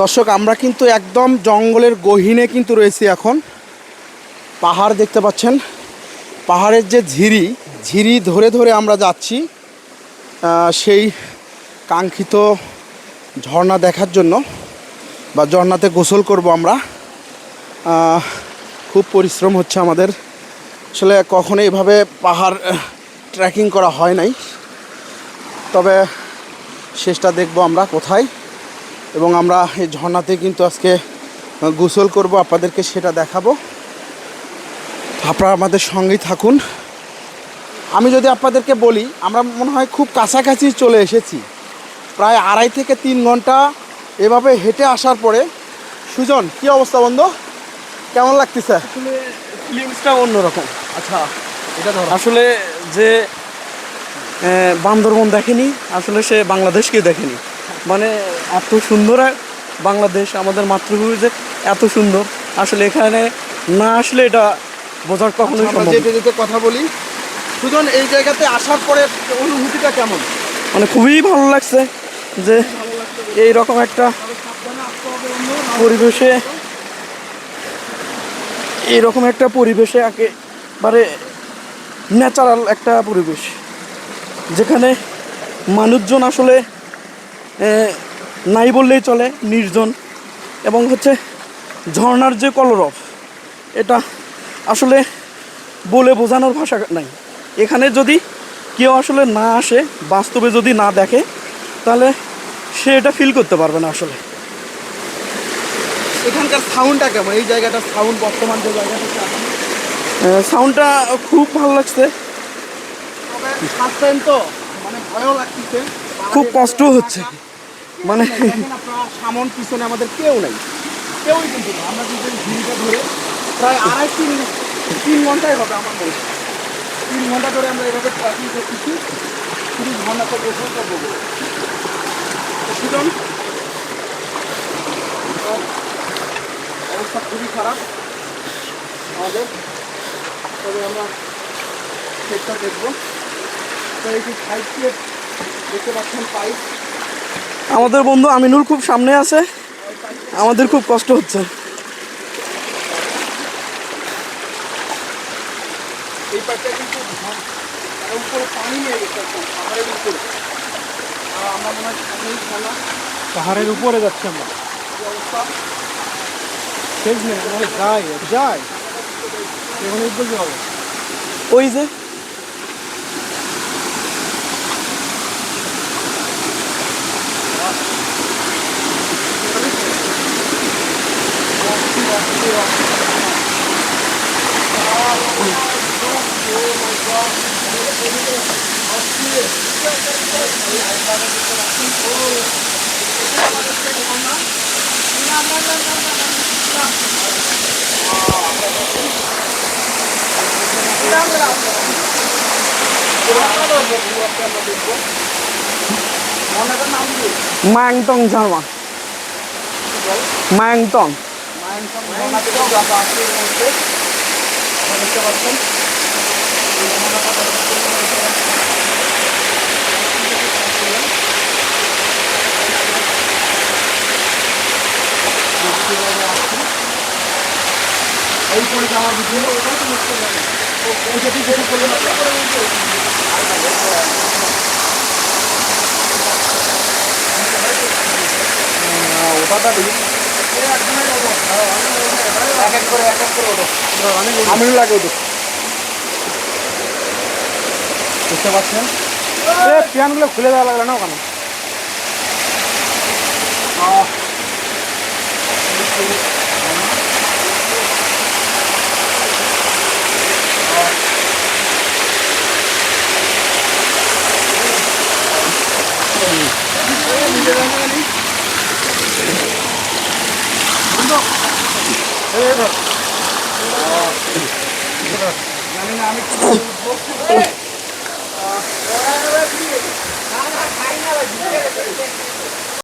দর্শক, আমরা কিন্তু একদম জঙ্গলের গহীনে কিন্তু রয়েছি এখন। পাহাড় দেখতে পাচ্ছেন। পাহাড়ের যে ঝিরি ঝিরি ধরে ধরে আমরা যাচ্ছি সেই কাঙ্ক্ষিত ঝর্ণা দেখার জন্য বা ঝর্ণাতে গোসল করব আমরা। খুব পরিশ্রম হচ্ছে আমাদের। আসলে কখনো এভাবে পাহাড় ট্রেকিং করা হয় নাই। তবে শেষটা দেখব আমরা কোথায়। এবং আমরা এই ঝর্ণাতে কিন্তু আজকে গোসল করব আপনাদেরকে সেটা দেখাবো। আপনারা আমাদের সঙ্গেই থাকুন। আমি যদি আপনাদেরকে বলি আমরা মনে হয় খুব কাছাকাছি চলে এসেছি। প্রায় আড়াই থেকে তিন ঘণ্টা এভাবে হেঁটে আসার পরে সুজন কি অবস্থা বন্ধু? কেমন লাগতেছে? ফিলিংসটা অন্যরকম। আচ্ছা এটা ধর। আসলে যে বান্দরবন দেখেনি আসলে সে বাংলাদেশকে দেখেনি। মানে এত সুন্দর এক বাংলাদেশ আমাদের মাতৃভূমি যে এত সুন্দর। আসলে এখানে না আসলে এটা বোঝার কখনোই আমরা সম্ভব যেতে যেতে কথা বলি সুজন এই জায়গাতে আসার পরে অনুভূতিটা কেমন? মানে খুবই ভালো লাগছে যে এই রকম একটা পরিবেশে এইরকম একটা পরিবেশে একেবারে ন্যাচারাল একটা পরিবেশ। যেখানে মানুষজন আসলে নাই বললেই চলে নির্জন। এবং হচ্ছে ঝর্নার যে কলরব এটা আসলে বলে বোঝানোর ভাষা নাই। এখানে যদি কেউ আসলে না আসে বাস্তবে যদি না দেখে তাহলে সে এটা ফিল করতে পারবে না আসলে। এখানকার সাউন্ডটা কেমন? এই জায়গাটার সাউন্ড বর্তমান যে জায়গাটা সাউন্ডটা খুব ভালো লাগছে। টাইম তো মানে ভয়ও লাগতেছে। খুব কষ্ট হচ্ছে। মানে সামন পিছনে আমাদের কেউ নাই। কেউই কিন্তু আমরা কিন্তু ঝিরিটা ধরে প্রায় আড়াই তিন তিন ঘন্টাই হবে আমার মনে তিন ঘণ্টা ধরে আমরা এভাবে ট্রেকিং করতেছি। শুধু ঘন্টাতে গোসল করব আহ, অবস্থা খুবই খারাপ। আমাদের। তবে আমরা সেটটা দেখব। তো এই যে সাইড দেখতে পাচ্ছেন পাইপ। আমাদের বন্ধু আমিনুল খুব সামনে আছে। আমাদের খুব কষ্ট হচ্ছে। এই পাইপটা কিন্তু উপরে পানি নিয়ে গেছে পাহাড়ের উপরে। আর আমরা মনে হয় পাহাড়ের উপরে যাচ্ছি আমরা। অবস্থা? শেষ নেই যাই যাই। এখন উঠবে হবে। ওই যে মনেটার নাম কি মায়াংটং ঝারমা মায়াংটং মায়ানসং ঝর্ণা থেকে আমরা আসছি এর মধ্যে আপনারা দেখতে আসছি। এই পরে আমার ভিডিও ওটাই তো মুশকিল লাগে ওই যদি যেটা করলে ওটা দিই। এক এক করে এক এক করে ওঠো। আমিনুল লাগে ওঠো বুঝতে পারছেন? এ পিয়ানগুলো খুলে দেওয়া লাগলো না ওখানে আহ, জানি না আমি ¡Vamos!